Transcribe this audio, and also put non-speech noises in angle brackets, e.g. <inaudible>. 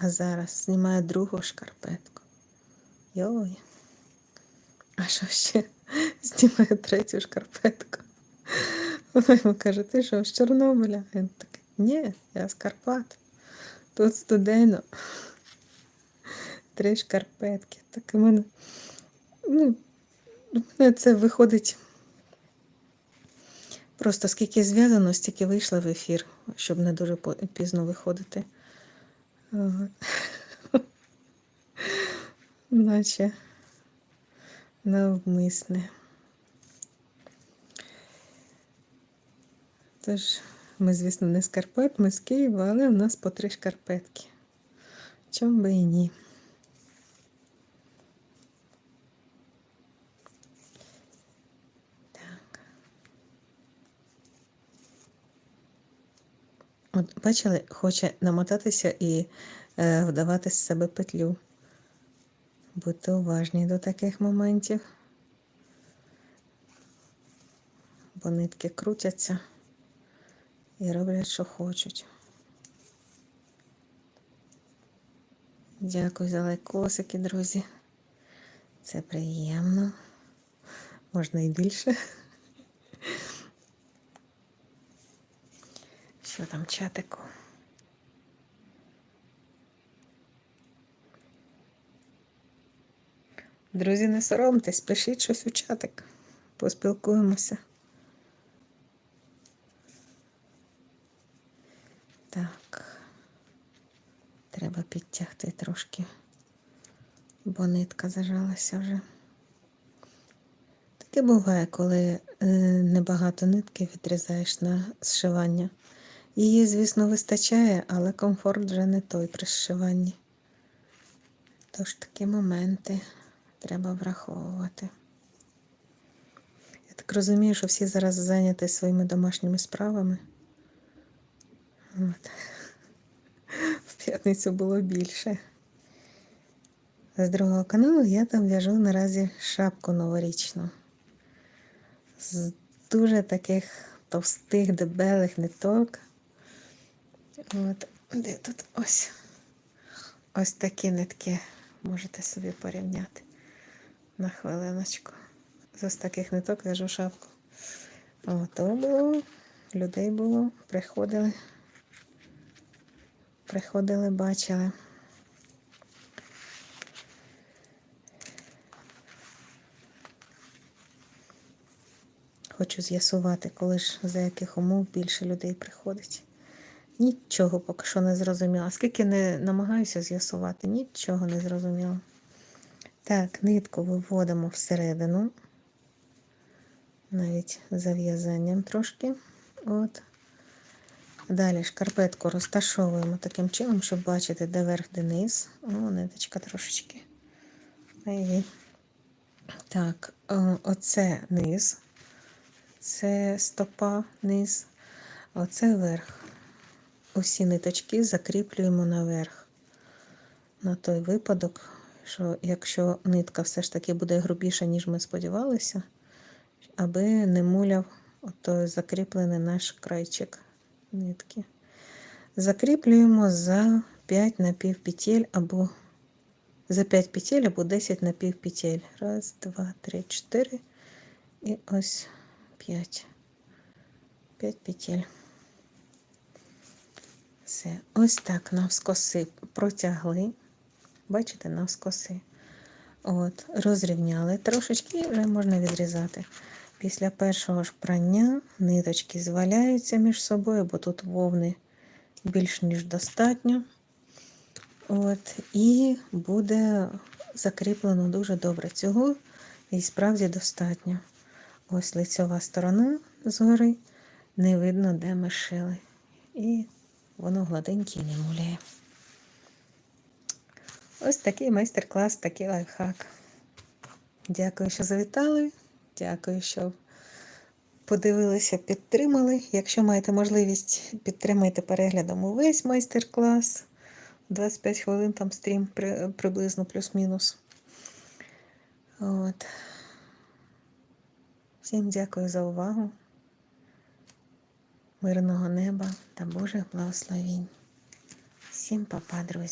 А зараз знімаю другу шкарпетку. Йой. А що ще? <laughs> Знімаю третю шкарпетку. Вона йому каже, ти що, з Чорнобиля? Він такий, ні, я з Карпат. Тут студено. Три шкарпетки. Так у мене, ну, мене це виходить. Просто скільки зв'язано, стільки вийшло в ефір, щоб не дуже пізно виходити. Наче навмисне. Тож, ми, звісно, не з Карпат, ми з Києва, але в нас по три шкарпетки. Чом би і ні. От бачили, хоче намотатися і е, вдавати з себе петлю. Будьте уважні до таких моментів, бо нитки крутяться і роблять, що хочуть. Дякую за лайкосики, друзі. Це приємно. Можна і більше. Що там чатику? Друзі, не соромтесь, пишіть щось у чатик. Поспілкуємося. Так. Треба підтягти трошки, бо нитка зажалася вже. Таке буває, коли е, небагато нитки відрізаєш на зшивання. Її, звісно, вистачає, але комфорт вже не той при зшиванні. Тож такі моменти треба враховувати. Я так розумію, що всі зараз зайняті своїми домашніми справами. От. В п'ятницю було більше. З другого каналу я там в'яжу наразі шапку новорічну. З дуже таких товстих, дебелих ниток. От, де тут ось ось такі нитки можете собі порівняти на хвилиночку. З ось таких ниток в'яжу шапку. О, то було, людей було, приходили. Приходили, бачили. Хочу з'ясувати, коли ж за яких умов більше людей приходить. Нічого поки що не зрозуміла. Скільки не намагаюся з'ясувати, нічого не зрозуміла. Так, нитку виводимо всередину, навіть зав'язанням трошки. От. Далі шкарпетку розташовуємо таким чином, щоб бачити, де верх, де низ. О, ниточка трошечки. Так, оце низ, це стопа, низ, оце верх. Усі ниточки закріплюємо наверх. На той випадок, що якщо нитка все ж таки буде грубіша, ніж ми сподівалися, аби не муляв отой закріплений наш крайчик нитки. Закріплюємо за 5 напівпетель або за 5 петель або 10 напівпетель. Раз, два, три, чотири. І ось 5. 5 петель. Все. Ось так навскоси протягли. Бачите, навскоси. От, розрівняли трошечки і вже можна відрізати. Після першого ж прання ниточки зваляються між собою, бо тут вовни більш ніж достатньо. От, І буде закріплено дуже добре. Цього і справді достатньо. Ось лицьова сторона згори, не видно, де ми шили. І воно гладеньке і не муляє. Ось такий майстер-клас, такий лайфхак. Дякую, що завітали. Дякую, що подивилися, підтримали. Якщо маєте можливість, підтримайте переглядом увесь майстер-клас. 25 хвилин там стрім приблизно плюс-мінус. От. Всім дякую за увагу. Мирного неба та Божих благословінь. Всім па-па, друзі!